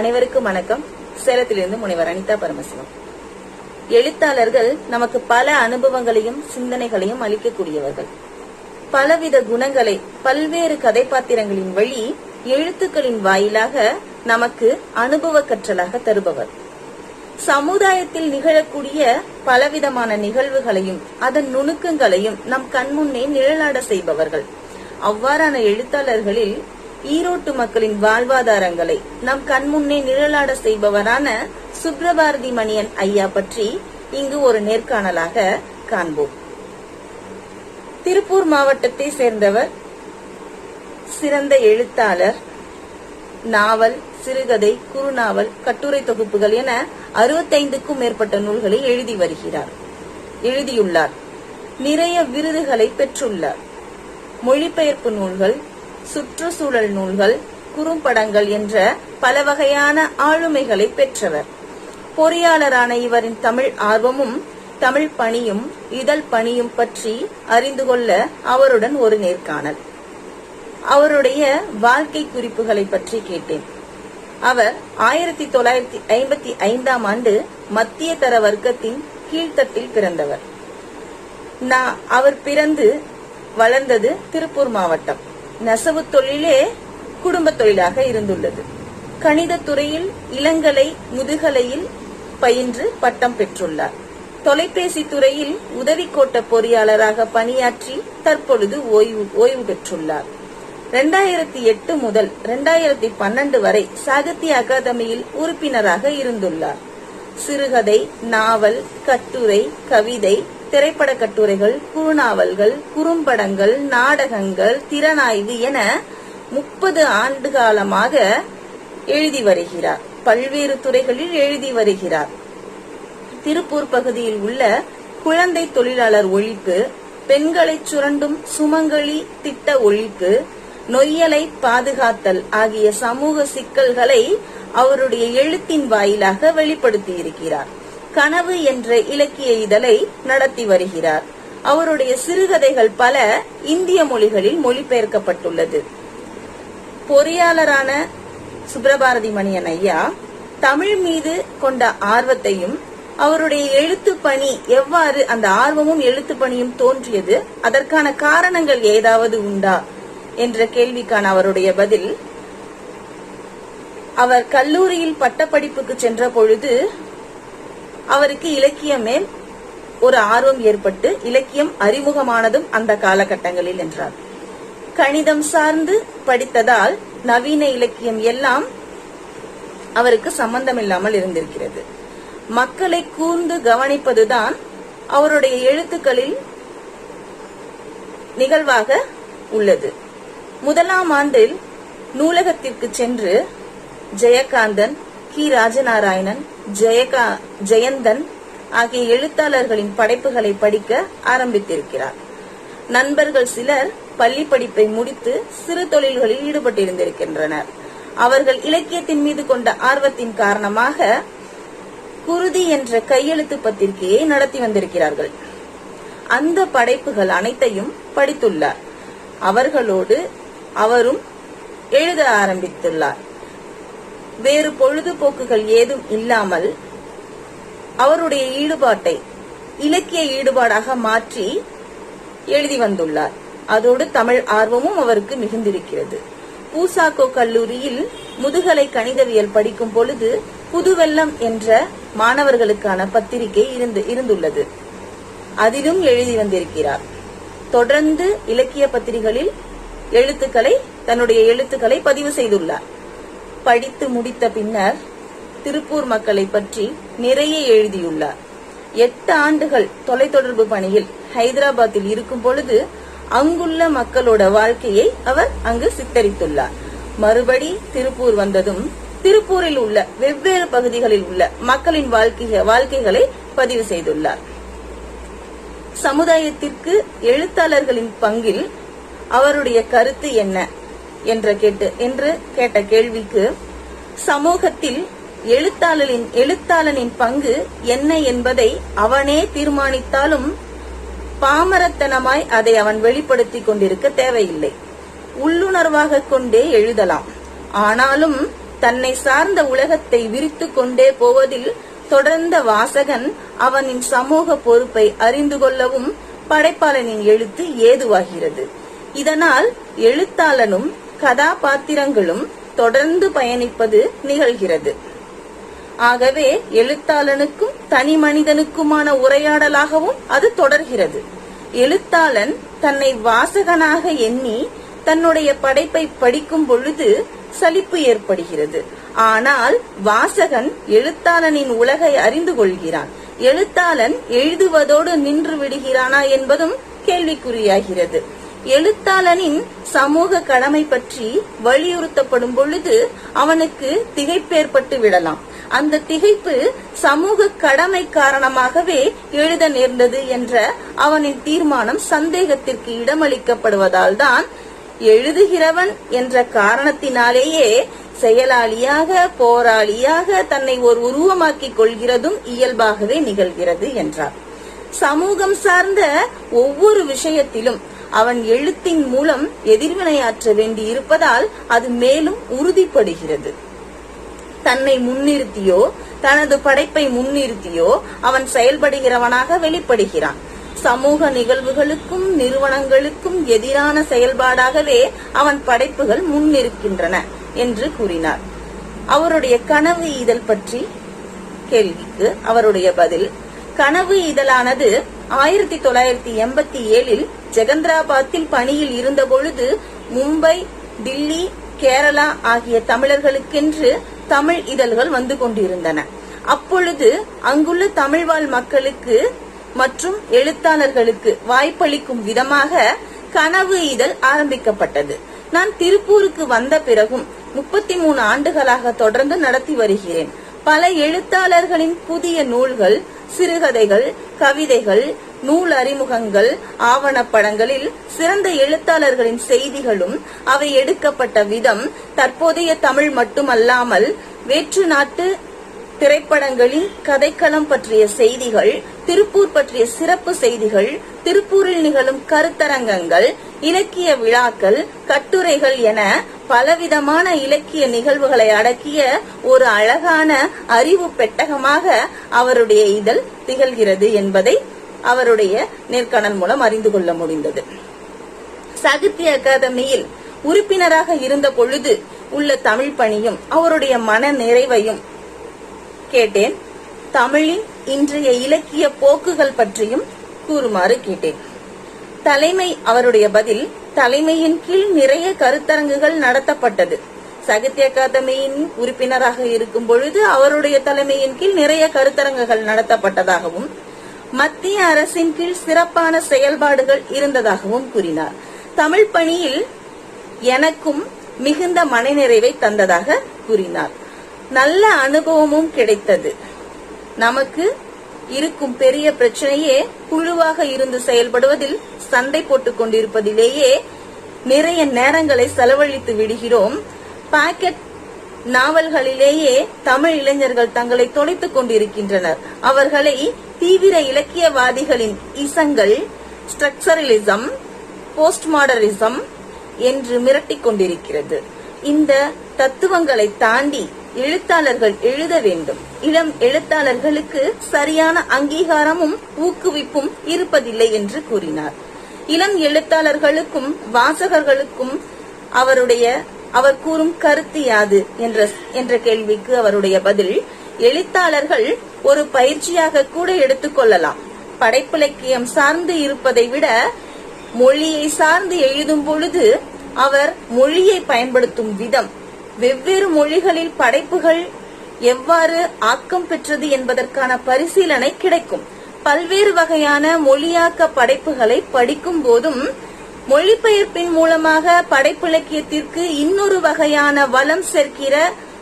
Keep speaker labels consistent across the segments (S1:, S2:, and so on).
S1: அனைவருக்கும் வணக்கம். சேலத்திலிருந்து முனைவர் அனிதா பரமசிவம். எழுத்தாளர்கள் நமக்கு பல அனுபவங்களையும் சிந்தனைகளையும் அளிக்கக்கூடியவர்கள். பலவித குணங்களை பல்வேறு கதைப்பாத்திரங்களின் வழி எழுத்துக்களின் வாயிலாக நமக்கு அனுபவ கற்றலாக தருபவர். சமுதாயத்தில் நிகழக்கூடிய பலவிதமான நிகழ்வுகளையும் அதன் நுணுக்கங்களையும் நம் கண்முன்னே நிழலாட செய்பவர்கள். அவ்வாறான எழுத்தாளர்களில் ஈரோட்டு மக்களின் வாழ்வாதாரங்களை நம் கண்முன்னே நிழலாட செய்பவரான சுப்ரபாரதி மணியன் ஐயா பற்றி இங்கு ஒரு நேர்காணலாக காண்போம். திருப்பூர் மாவட்டத்தை சேர்ந்தவர் சிறந்த எழுத்தாளர் நாவல் சிறுகதை குறுநாவல் கட்டுரை தொகுப்புகள் என அறுபத்தைந்துக்கும் மேற்பட்ட நூல்களை எழுதி வருகிறார். எழுதியுள்ளார். நிறைய விருதுகளை பெற்றுள்ளார். மொழிபெயர்ப்பு நூல்கள் சுற்றுச்சூழல் நூல்கள் குறும்படங்கள் என்ற பல வகையான ஆளுமைகளை பெற்றவர். பொறியாளரான இவரின் தமிழ் ஆர்வமும் தமிழ் பணியும் இதழ் பணியும் பற்றி அறிந்து கொள்ள அவருடன் ஒரு நேர்காணல். அவருடைய வாழ்க்கை குறிப்புகளை பற்றி கேட்டேன். அவர் ஆயிரத்தி தொள்ளாயிரத்தி ஐம்பத்தி ஐந்தாம் ஆண்டு மத்திய தர வர்க்கத்தின் கீழ்த்தட்டில் பிறந்தவர். நான் அவர் பிறந்து வளர்ந்தது திருப்பூர் மாவட்டம். நெசவு தொழிலே குடும்ப தொழிலாக இருந்துள்ளது. கணித துறையில் இளங்கலை முதுகலையில் பயின்று பட்டம் பெற்றுள்ளார். தொலைபேசி துறையில் உதவி கோட்ட பொறியாளராக பணியாற்றி தற்பொழுது ஓய்வு ஓய்வு பெற்றுள்ளார். இரண்டாயிரத்தி எட்டு முதல் இரண்டாயிரத்தி பன்னெண்டு வரை சாகித்ய அகாதமியில் உறுப்பினராக இருந்துள்ளார். சிறுகதை நாவல் கட்டுரை கவிதை திரைப்பட கட்டுரைகள் குறுநாவல்கள் குறும்படங்கள் நாடகங்கள் திறனாய்வு என முப்பது ஆண்டு காலமாக எழுதி வருகிறார். பல்வேறு துறைகளில் எழுதி வருகிறார். திருப்பூர் பகுதியில் உள்ள குழந்தை தொழிலாளர் ஒழிப்பு பெண்களை சுரண்டும் சுமங்கலி திட்ட ஒழிப்பு நொய்யலை பாதுகாத்தல் ஆகிய சமூக சிக்கல்களை அவருடைய எழுத்தின் வாயிலாக வெளிப்படுத்தியிருக்கிறார். கனவு என்ற இலக்கிய இதழை நடத்தி வருகிறார். அவருடைய சிறுகதைகள் பல இந்திய மொழிகளில் மொழிபெயர்க்கப்பட்டுள்ளது. பொறியாளரான சுப்ரபாரதி மணியன் ஐயா தமிழ் மீது கொண்ட ஆர்வத்தையும் அவருடைய எழுத்து பணி எவ்வாறு அந்த ஆர்வமும் எழுத்து பணியும் தோன்றியது அதற்கான காரணங்கள் ஏதாவது உண்டா என்ற கேள்விக்கான அவருடைய பதில் அவர் கல்லூரியில் பட்டப்படிப்புக்கு சென்ற பொழுது அவருக்கு இலக்கியம் மேல் ஒரு ஆர்வம் ஏற்பட்டு இலக்கியம் அறிமுகமானதும் அந்த காலகட்டங்களில் என்றார். கணிதம் சார்ந்து படித்ததால் நவீன இலக்கியம் எல்லாம் அவருக்கு சம்பந்தமில்லாமல் இருந்திருக்கிறது. மக்களை கூர்ந்து கவனிப்பதுதான் அவருடைய எழுத்துக்களில் நிகழ்வாக உள்ளது. முதலாம் ஆண்டில் நூலகத்திற்கு சென்று ஜெயகாந்தன் கி. ராஜநாராயணன் ஜெயகா ஜெயந்தன் ஆகிய எழுத்தாளர்களின் படைப்புகளை படிக்க ஆரம்பித்திருக்கிறார். நண்பர்கள் சிலர் பள்ளி படிப்பை முடித்து சிறு தொழில்களில் ஈடுபட்டிருந்திருக்கின்றனர். அவர்கள் இலக்கியத்தின் மீது கொண்ட ஆர்வத்தின் காரணமாக குருதி என்ற கையெழுத்து பத்திரிகையை நடத்தி வந்திருக்கிறார்கள். அந்த படைப்புகள் அனைத்தையும் படித்துள்ளார். அவர்களோடு அவரும் எழுத ஆரம்பித்துள்ளார். வேறு பொழுதுபோக்குகள் ஏதும் இல்லாமல் அவருடைய ஈடுபாட்டை இலக்கிய ஈடுபாடாக மாற்றி எழுதி வந்துள்ளார். அதோடு தமிழ் ஆர்வமும் அவருக்கு மிகுந்திருக்கிறது. பூசாக்கோ கல்லூரியில் முதுகலை கணிதவியல் படிக்கும் பொழுது புதுவெல்லம் என்ற மாணவர்களுக்கான பத்திரிகை இருந்து இருந்துள்ளது. அதிலும் எழுதி வந்திருக்கிறார். தொடர்ந்து இலக்கிய பத்திரிகைகளில் எழுத்துக்களை தன்னுடைய எழுத்துக்களை பதிவு செய்துள்ளார். படித்து முடித்த பின்னர் திருப்பூர் மக்களை பற்றி நிறைய எழுதியுள்ளார். எட்டு ஆண்டுகள் தொலைத்தொடர்பு பணியில் ஹைதராபாத்தில் இருக்கும் பொழுது அங்குள்ள மக்களோட வாழ்க்கையை அவர் அங்கு சித்தரித்துள்ளார். மறுபடி திருப்பூர் வந்ததும் திருப்பூரில் உள்ள வெவ்வேறு பகுதிகளில் உள்ள மக்களின் வாழ்க்கை வாழ்க்கைகளை பதிவு செய்துள்ளார். சமுதாயத்திற்கு எழுத்தாளர்களின் பங்கில் அவருடைய கருத்து என்ன? என்ற கேட்டு என்று கேட்ட கேள்விக்கு சமூகத்தில் எழுத்தாளரின் எழுத்தாளனின் பங்கு என்ன என்பதை அவனே தீர்மானித்தாலும் பாமரத்தனமாய் அதை அவன் வெளிப்படுத்திக் கொண்டிருக்க தேவையில்லை. உள்ளுணர்வாக கொண்டே எழுதலாம். ஆனாலும் தன்னை சார்ந்த உலகத்தை விரித்து கொண்டே போவதில் தொடர்ந்த வாசகன் அவனின் சமூக பொறுப்பை அறிந்து கொள்ளவும் படைப்பாளனின் எழுத்து ஏதுவாகிறது. இதனால் எழுத்தாளனும் கதாபாத்திரங்களும் தொடர்ந்து பயணிப்பது நிகழ்கிறது. ஆகவே எழுத்தாளனுக்கும் தனி மனிதனுக்குமான உரையாடலாகவும் அது தொடர்கிறது. எழுத்தாளன் தன்னை வாசகனாக எண்ணி தன்னுடைய படைப்பை படிக்கும் பொழுது சலிப்பு ஏற்படுகிறது. ஆனால் வாசகன் எழுத்தாளனின் உலகை அறிந்து கொள்கிறான். எழுத்தாளன் எழுதுவதோடு நின்று விடுகிறானா என்பதும் கேள்விக்குறியாகிறது. எழுத்தாளனின் சமூக கடமை பற்றி வலியுறுத்தப்படும் பொழுது அவனுக்கு திகைப்பேற்பட்டு விடலாம். அந்த திகைப்பு சமூக கடமை காரணமாகவே எழுத நேர்ந்தது என்ற அவனின் தீர்மானம் சந்தேகத்திற்கு இடமளிக்கப்படுவதால் தான் எழுதுகிறவன் என்ற காரணத்தினாலேயே செயலாளியாக போராளியாக தன்னை ஒரு உருவமாக்கிக் கொள்கிறதும் இயல்பாகவே நிகழ்கிறது என்றார். சமூகம் சார்ந்த ஒவ்வொரு விஷயத்திலும் அவன் எழுத்தின் மூலம் எதிர்வினையாற்ற வேண்டி இருப்பதால் அது மேலும் உறுதிப்படுகிறது. தன்னை முன்னிறுத்தியோ தனது படைப்பை முன்னிறுத்தியோ அவன் செயல்படுகிறவனாக வெளிப்படுகிறான். சமூக நிகழ்வுகளுக்கும் நிறுவனங்களுக்கும் எதிரான செயல்பாடாகவே அவன் படைப்புகள் முன்னிருக்கின்றன என்று கூறினார். அவருடைய கனவு இதழ் பற்றி கேள்விக்கு அவருடைய பதில் கனவு இதழானது ஆயிரத்தி தொள்ளாயிரத்தி எண்பத்தி ஏழில் ஜெகந்திராபாத்தில் பணியில் இருந்தபொழுது மும்பை டில்லி கேரளா ஆகிய தமிழர்களுக்கென்று தமிழ் இதழ்கள் வந்து கொண்டிருந்தன. அப்பொழுது அங்குள்ள தமிழ்வாழ் மக்களுக்கு மற்றும் எழுத்தாளர்களுக்கு வாய்ப்பளிக்கும் விதமாக கனவு இதழ் ஆரம்பிக்கப்பட்டது. நான் திருப்பூருக்கு வந்த பிறகும் முப்பத்தி மூணு ஆண்டுகளாக தொடர்ந்து நடத்தி வருகிறேன். பல எழுத்தாளர்களின் புதிய நூல்கள் சிறுகதைகள் கவிதைகள் நூல் அறிமுகங்கள் ஆவணப்படங்களில் சிறந்த எழுத்தாளர்களின் செய்திகளும் அவை எடுக்கப்பட்ட விதம் தற்போதைய தமிழ் மட்டுமல்லாமல் வேற்று நாட்டு திரைப்படங்களின் கதைக்களம் பற்றிய செய்திகள் திருப்பூர் பற்றிய சிறப்பு செய்திகள் திருப்பூரில் நிகழும் கருத்தரங்கங்கள் இலக்கிய விழாக்கள் கட்டுரைகள் என பலவிதமான இலக்கிய நிகழ்வுகளை அடக்கிய ஒரு அழகான அறிவு பெட்டகமாக அவருடைய இதழ் திகழ்கிறது என்பதை அவருடைய நேர்காணல் மூலம் அறிந்து கொள்ள முடிந்தது. சாகித்ய அகாதமியில் உறுப்பினராக இருந்த பொழுது உள்ள தமிழ் பணியும் அவருடைய மன நிறைவையும் கேட்டேன். தமிழின் இன்றைய இலக்கிய போக்குகள் பற்றியும் கூறுமாறு கேட்டேன். தலைமை அவருடைய பதில் தலைமையின் கீழ் நிறைய கருத்தரங்குகள் நடத்தப்பட்டது. சாகித்ய அகாதமியின் உறுப்பினராக இருக்கும் பொழுது அவருடைய தலைமையின் கீழ் நிறைய கருத்தரங்குகள் நடத்தப்பட்டதாகவும் மத்திய அரசின் கீழ் சிறப்பான செயல்பாடுகள் இருந்ததாகவும் கூறினார். தமிழ் பணியில் எனக்கும் மிகுந்த மனநிறைவை தந்ததாக கூறினார். நல்ல அனுபவமும் கிடைத்தது. நமக்கு இருக்கும் பெரிய பிரச்சனையே குழுவாக இருந்து செயல்படுவதில் சண்டை போட்டுக் கொண்டிருப்பதிலேயே நிறைய நேரங்களை செலவழித்து விடுகிறோம். பாக்கெட் நாவல்களிலேயே தமிழ் இளைஞர்கள் தங்களை தொலைத்துக் கொண்டிருக்கின்றனர். அவர்களை தீவிர இலக்கியவாதிகளின் இசங்கள் ஸ்ட்ரக்சரலிசம் போஸ்ட் மாடரிசம் என்று மிரட்டிக் கொண்டிருக்கிறது. இந்த தத்துவங்களை தாண்டி எழுத்தாளர்கள் எழுத வேண்டும். இளம் எழுத்தாளர்களுக்கு சரியான அங்கீகாரமும் ஊக்குவிப்பும் இருப்பதில்லை என்று கூறினார். இளம் எழுத்தாளர்களுக்கும் வாசகர்களுக்கும் அவருடைய அவர் கூறும் கருத்து யாது என்ற என்ற கேள்விக்கு அவருடைய பதில் எழுத்தாளர்கள் ஒரு பயிற்சியாக கூட எடுத்துக்கொள்ளலாம் படைப்பிலக்கியம் சார்ந்து இருப்பதை விட மொழியை சார்ந்து எழுதும் பொழுது அவர் மொழியை பயன்படுத்தும் விதம் வெவ்வேறு மொழிகளில் படைப்புகள் எவ்வாறு ஆக்கம் பெற்றது என்பதற்கான பரிசீலனை கிடைக்கும். பல்வேறு வகையான மொழியாக்க படைப்புகளை படிக்கும் போதும் மொழிபெயர்ப்பின் மூலமாக படைப்பிலக்கியத்திற்கு இன்னொரு வகையான வளம் சேர்க்கிற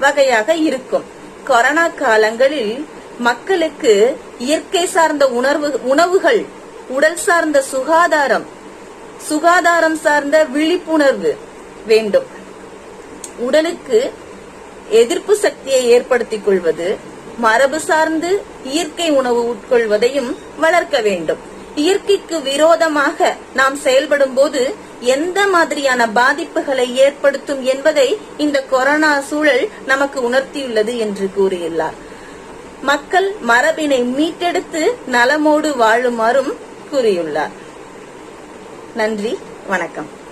S1: வகையாக இருக்கும். கொரோனா காலங்களில் மக்களுக்கு இயற்கை சார்ந்த உணர்வு உணவுகள் உடல் சார்ந்த சுகாதாரம் சுகாதாரம் சார்ந்த விழிப்புணர்வு வேண்டும். உடலுக்கு எதிர்ப்பு சக்தியை ஏற்படுத்திக் கொள்வது மரபு சார்ந்து இயற்கை உணவு உட்கொள்வதையும் வளர்க்க வேண்டும். இயற்கைக்கு விரோதமாக நாம் செயல்படும் போது எந்த மாதிரியான பாதிப்புகளை ஏற்படுத்தும் என்பதை இந்த கொரோனா சூழல் நமக்கு உணர்த்தியுள்ளது என்று கூறியுள்ளார். மக்கள் மரபினை மீட்டெடுத்து நலமோடு வாழுமாறும் கூறியுள்ளார். நன்றி வணக்கம்.